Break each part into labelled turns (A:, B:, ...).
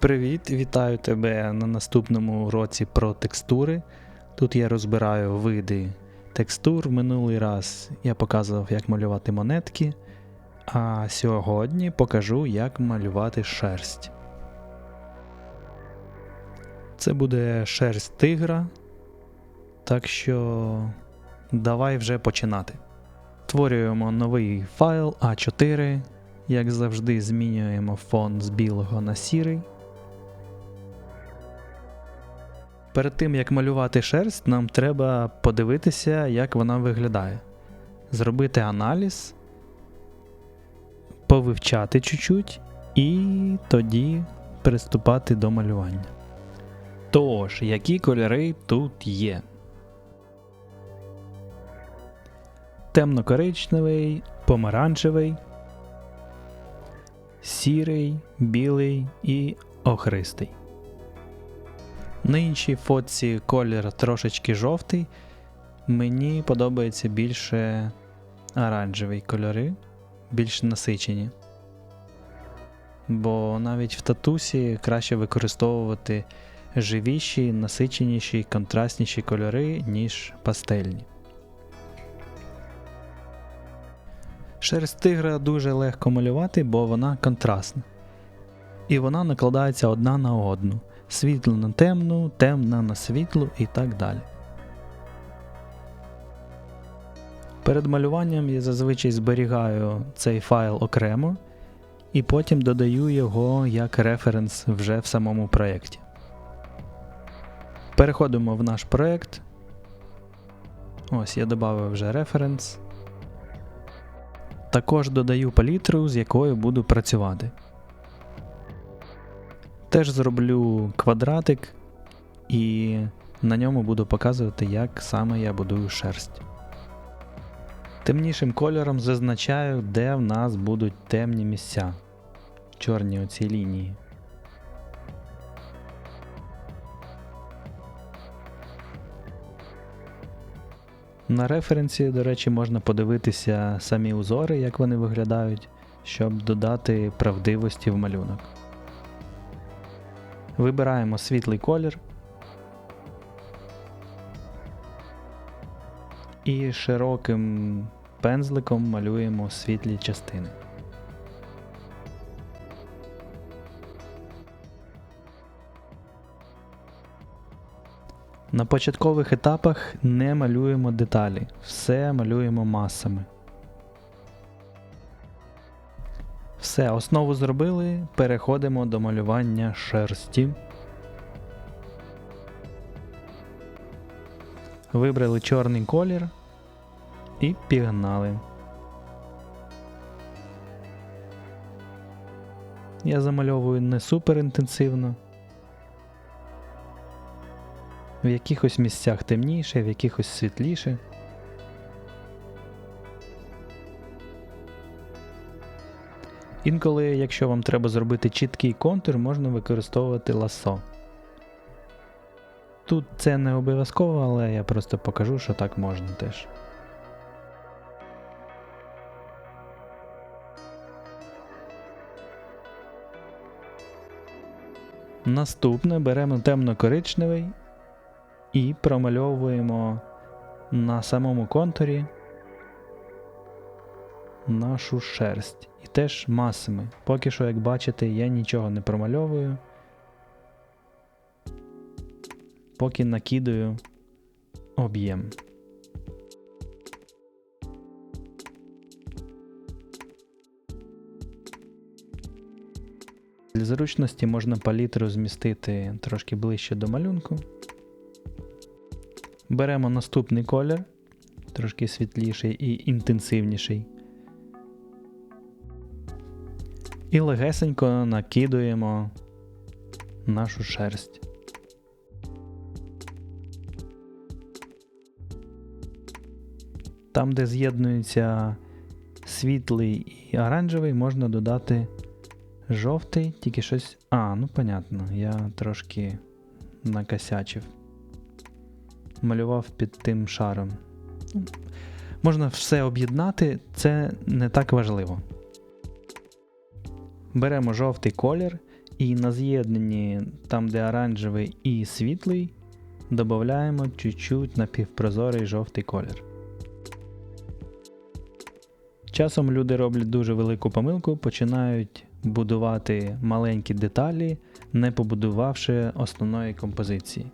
A: Привіт, вітаю тебе на наступному уроці про текстури. Тут я розбираю види текстур. Минулий раз я показував, як малювати монетки, а сьогодні покажу, як малювати шерсть. Це буде шерсть тигра. Так що давай вже починати. Створюємо новий файл А4. Як завжди, змінюємо фон з білого на сірий. Перед тим як малювати шерсть, нам треба подивитися, як вона виглядає. Зробити аналіз, повивчати чуть-чуть і тоді приступати до малювання. Тож, які кольори тут є? Темно-коричневий, помаранчевий, сірий, білий і охристий. На іншій фотці колір трошечки жовтий. Мені подобається більше оранжеві кольори, більш насичені. Бо навіть в татусі краще використовувати живіші, насиченіші, контрастніші кольори, ніж пастельні. Шерсть тигра дуже легко малювати, бо вона контрастна. І вона накладається одна на одну світло на темну, темна на світлу і так далі. Перед малюванням я зазвичай зберігаю цей файл окремо і потім додаю його як референс вже в самому проєкті. Переходимо в наш проєкт. Ось я додав вже референс. Також додаю палітру, з якою буду працювати. Теж зроблю квадратик і на ньому буду показувати, як саме я будую шерсть. Темнішим кольором зазначаю, де в нас будуть темні місця. Чорні оці лінії. На референсі, до речі, можна подивитися самі узори, як вони виглядають, щоб додати правдивості в малюнок. Вибираємо світлий колір. І широким пензликом малюємо світлі частини. На початкових етапах не малюємо деталі, все малюємо масами. Все, основу зробили, переходимо до малювання шерсті. Вибрали чорний колір і пігнали. Я замальовую не супер інтенсивно. В якихось місцях темніше, в якихось світліше. Інколи, якщо вам треба зробити чіткий контур, можна використовувати ласо. Тут це не обов'язково, але я просто покажу, що так можна теж. Наступне беремо темно-коричневий і промальовуємо на самому контурі нашу шерсть. І теж масами. Поки що, як бачите, я нічого не промальовую. Поки накидаю об'єм. Для зручності можна палітру змістити трошки ближче до малюнку. Беремо наступний колір, трошки світліший і інтенсивніший. І легесенько накидуємо нашу шерсть. Там, де з'єднується світлий і оранжевий, можна додати жовтий, тільки щось. А, ну понятно, я трошки накосячив. Малював під тим шаром. Можна все об'єднати, це не так важливо. Беремо жовтий колір І на з'єднанні, там де оранжевий і світлий, додаємо чуть-чуть напівпрозорий жовтий колір. Часом люди роблять дуже велику помилку, починають будувати маленькі деталі, не побудувавши основної композиції.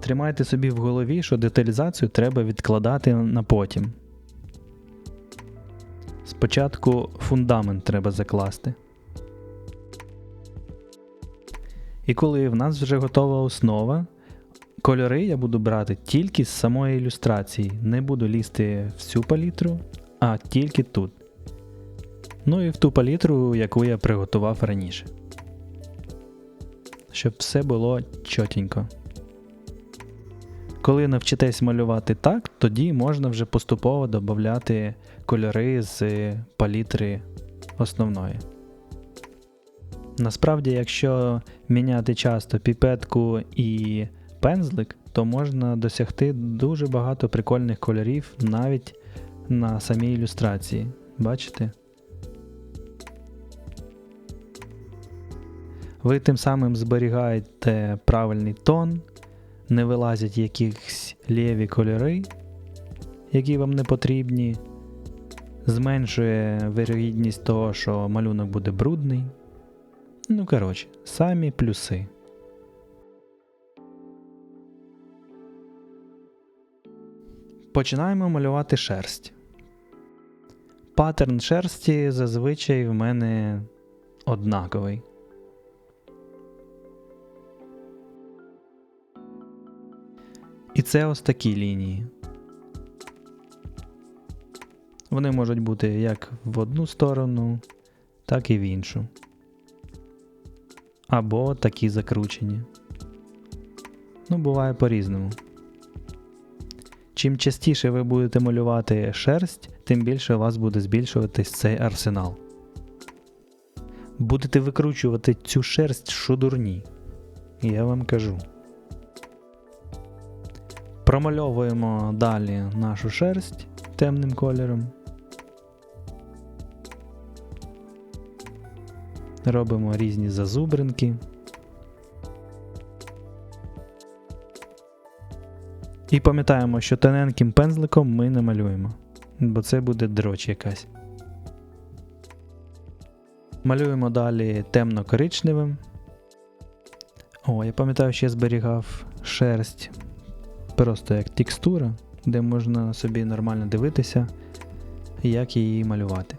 A: Тримайте собі в голові, що деталізацію треба відкладати на потім. Спочатку фундамент треба закласти. І коли в нас вже готова основа, кольори я буду брати тільки з самої ілюстрації. Не буду лізти в всю палітру, а тільки тут. Ну і в ту палітру, яку я приготував раніше. Щоб все було чотенько. Коли навчитесь малювати так, тоді можна вже поступово додати кольори з палітри основної. Насправді, якщо міняти часто піпетку і пензлик, то можна досягти дуже багато прикольних кольорів навіть на самій ілюстрації. Бачите? Ви тим самим зберігаєте правильний тон, не вилазять якісь лєві кольори, які вам не потрібні, зменшує вирогідність того, що малюнок буде брудний. Ну, коротше, самі плюси. Починаємо малювати шерсть. Паттерн шерсті зазвичай в мене однаковий. Це ось такі лінії. Вони можуть бути як в одну сторону, так і в іншу. Або такі закручені. Ну, буває по-різному. Чим частіше ви будете малювати шерсть, тим більше у вас буде збільшуватись цей арсенал. Будете викручувати цю шерсть що дурні. Я вам кажу. Промальовуємо далі нашу шерсть темним кольором. Робимо різні зазубринки. І пам'ятаємо, що тоненьким пензликом ми не малюємо, бо це буде дроч якась. Малюємо далі темно-коричневим. О, я пам'ятаю, що я зберігав шерсть просто як текстура, де можна собі нормально дивитися, як її малювати.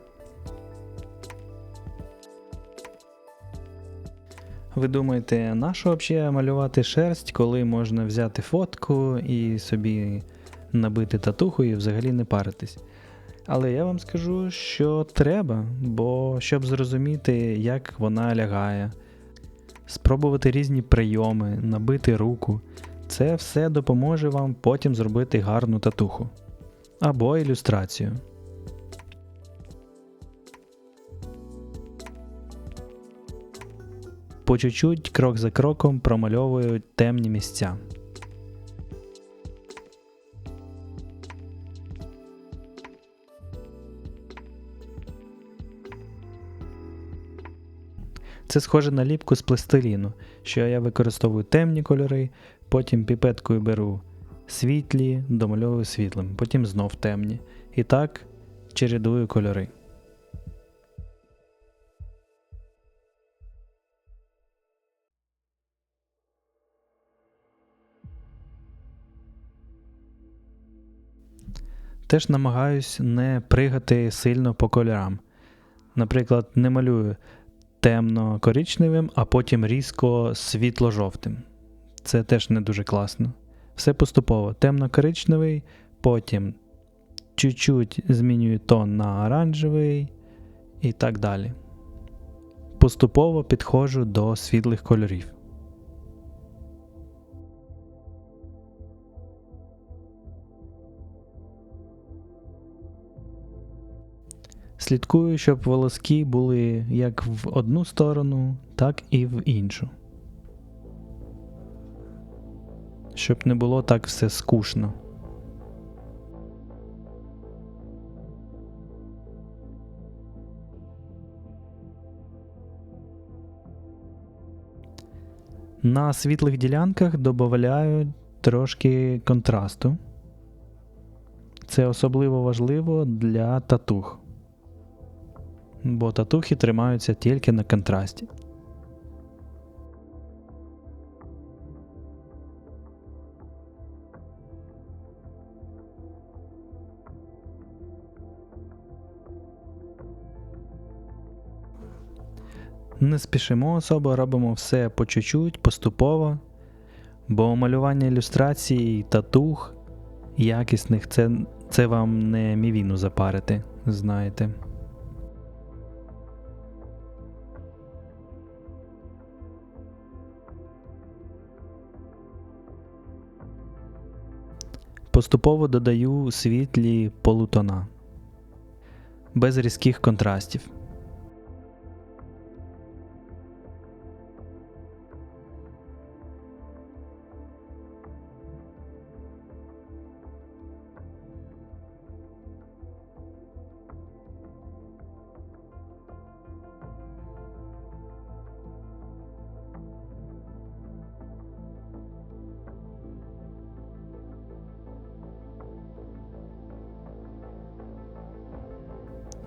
A: Ви думаєте, на що взагалі малювати шерсть, коли можна взяти фотку і собі набити татуху і взагалі не паритись? Але я вам скажу, що треба, бо щоб зрозуміти, як вона лягає, спробувати різні прийоми, набити руку, це все допоможе вам потім зробити гарну татуху або ілюстрацію. По чуть-чуть, крок за кроком промальовую темні місця. Це схоже на ліпку з пластиліну, що я використовую темні кольори, потім піпеткою беру світлі, домальовую світлим, потім знов темні. І так чередую кольори. Теж намагаюсь не пригати сильно по кольорам. Наприклад, не малюю темно-коричневим, а потім різко світло-жовтим. Це теж не дуже класно. Все поступово. Темно-коричневий, потім чуть-чуть змінюю тон на оранжевий і так далі. Поступово підходжу до світлих кольорів. Слідкую, щоб волоски були як в одну сторону, так і в іншу. щоб не було так все скучно. На світлих ділянках додаю трошки контрасту. Це особливо важливо для татух, бо татухи тримаються тільки на контрасті. Не спішимо особо, робимо все по чуть-чуть, поступово, бо малювання ілюстрацій, татух якісних це, це вам не мівіну запарити, знаєте. Поступово додаю світлі полутона без різких контрастів.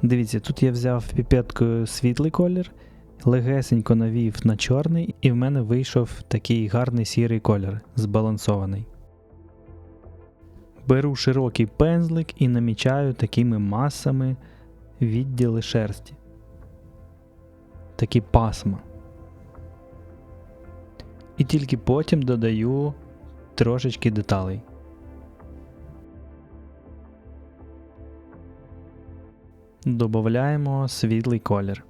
A: Дивіться, тут я взяв піпеткою світлий колір, легесенько навів на чорний, і в мене вийшов такий гарний сірий колір, збалансований. Беру широкий пензлик і намічаю такими масами відділи шерсті. Такі пасма. І тільки потім додаю трошечки деталей. Добавляємо світлий колір.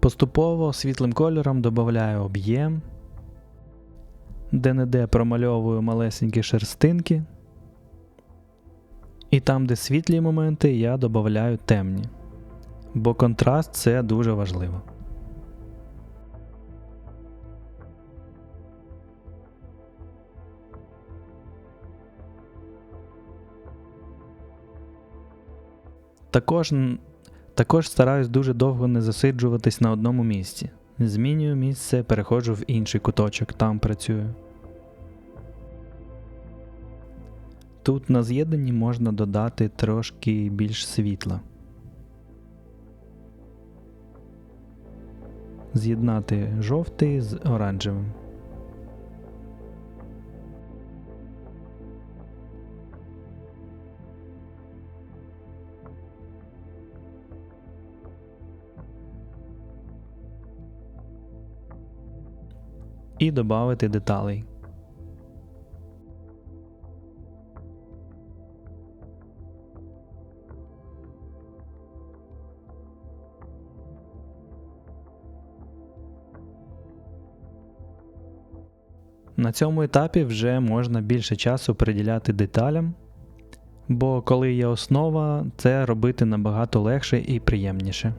A: Поступово світлим кольором додаю об'єм, де-не-де промальовую малесенькі шерстинки. І там, де світлі моменти, я додаю темні бо контраст це дуже важливо. Також також стараюсь дуже довго не засиджуватись на одному місці. Змінюю місце, переходжу в інший куточок, там працюю. Тут на з'єднанні можна додати трошки більш світла. З'єднати жовтий з оранжевим. І додати деталей. На цьому етапі вже можна більше часу приділяти деталям, бо коли є основа, це робити набагато легше і приємніше.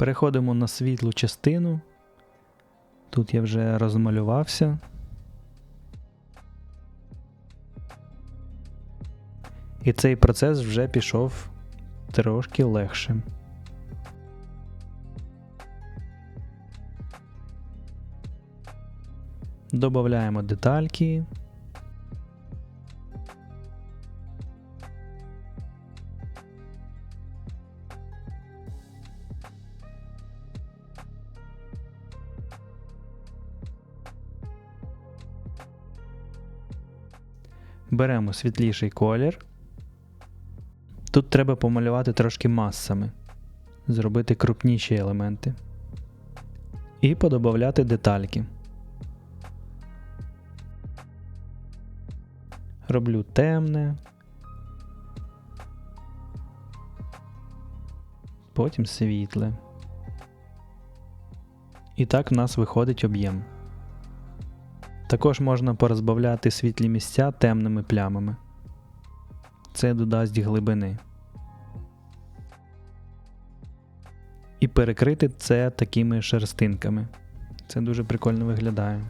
A: Переходимо на світлу частину. Тут я вже розмалювався. І цей процес вже пішов трошки легше. Добавляємо детальки. беремо світліший колір. Тут треба помалювати трошки масами, зробити крупніші елементи. І подобавляти детальки. Роблю темне. Потім світле. І так в нас виходить об'єм. Також можна порозбавляти світлі місця темними плямами. Це додасть глибини. І перекрити це такими шерстинками. Це дуже прикольно виглядає.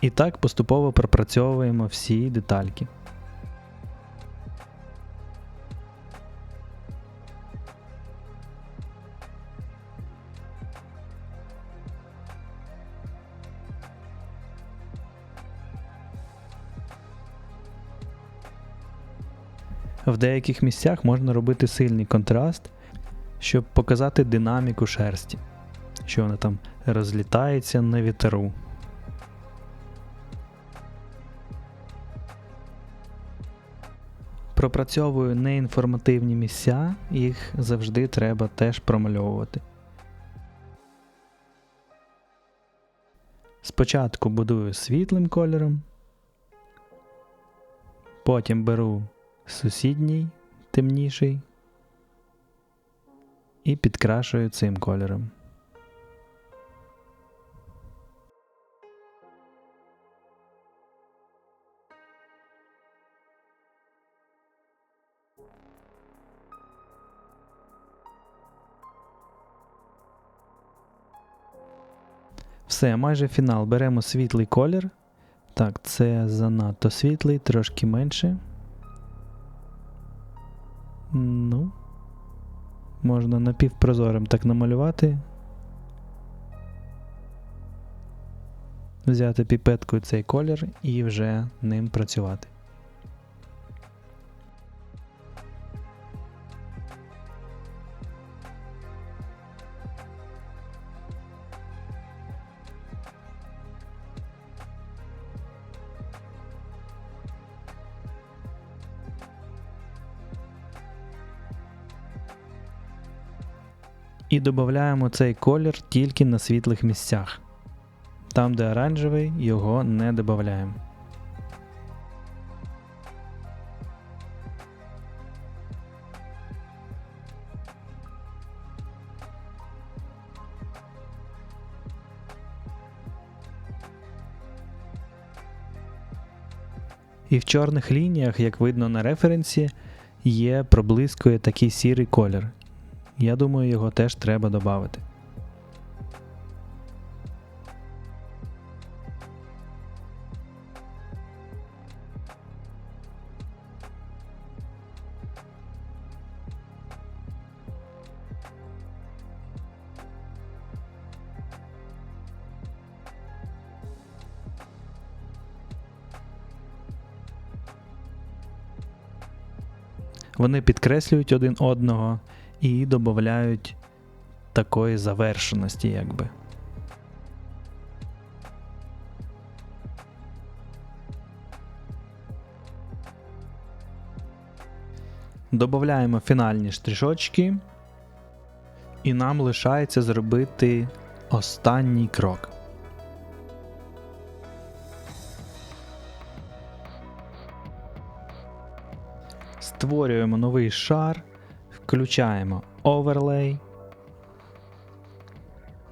A: І так поступово пропрацьовуємо всі детальки. В деяких місцях можна робити сильний контраст, щоб показати динаміку шерсті, що вона там розлітається на вітеру. Пропрацьовую неінформативні місця, їх завжди треба теж промальовувати. Спочатку будую світлим кольором, потім беру сусідній темніший і підкрашую цим кольором. Все, майже фінал. Беремо світлий колір. Так, це занадто світлий, трошки менше. Ну, можна напівпрозорим так намалювати. Взяти піпеткою цей колір і вже ним працювати. Додаємо цей колір тільки на світлих місцях. Там, де оранжевий, його не додаємо. І в чорних лініях, як видно на референсі, є проблискує такий сірий колір. Я думаю, його теж треба додати. Вони підкреслюють один одного і додають такої завершеності, якби. Додаємо фінальні штришочки, і нам лишається зробити останній крок. Створюємо новий шар, включаємо Overlay,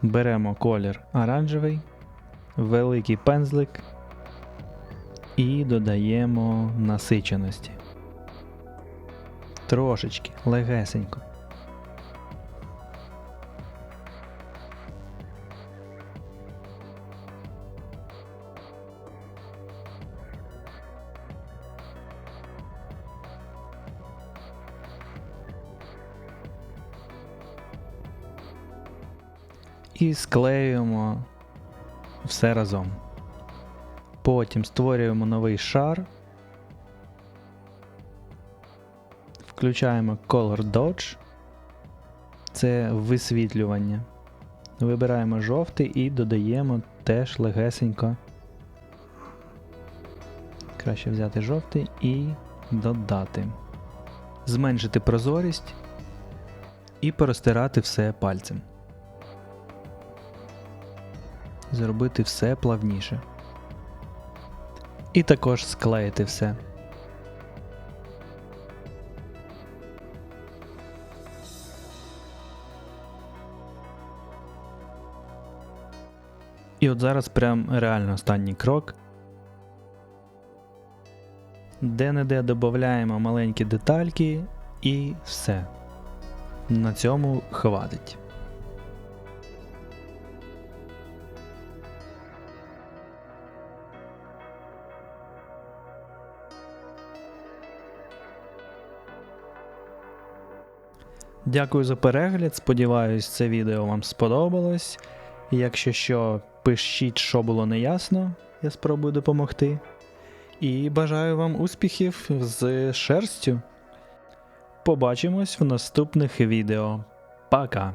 A: беремо колір оранжевий, великий пензлик і додаємо насиченості. Трошечки, легесенько. І склеюємо все разом. Потім створюємо новий шар, включаємо Color Dodge, це висвітлювання. Вибираємо жовтий і додаємо теж легесенько. Краще взяти жовтий і додати. Зменшити прозорість і порозтирати все пальцем. Зробити все плавніше. і також склеїти все. І от зараз прям реально останній крок. Де-не-де додаємо маленькі детальки і все. На цьому хватить. Дякую за перегляд. Сподіваюсь, це відео вам сподобалось. Якщо що, пишіть, що було неясно, я спробую допомогти. І бажаю вам успіхів з шерстю. Побачимось в наступних відео. Пока!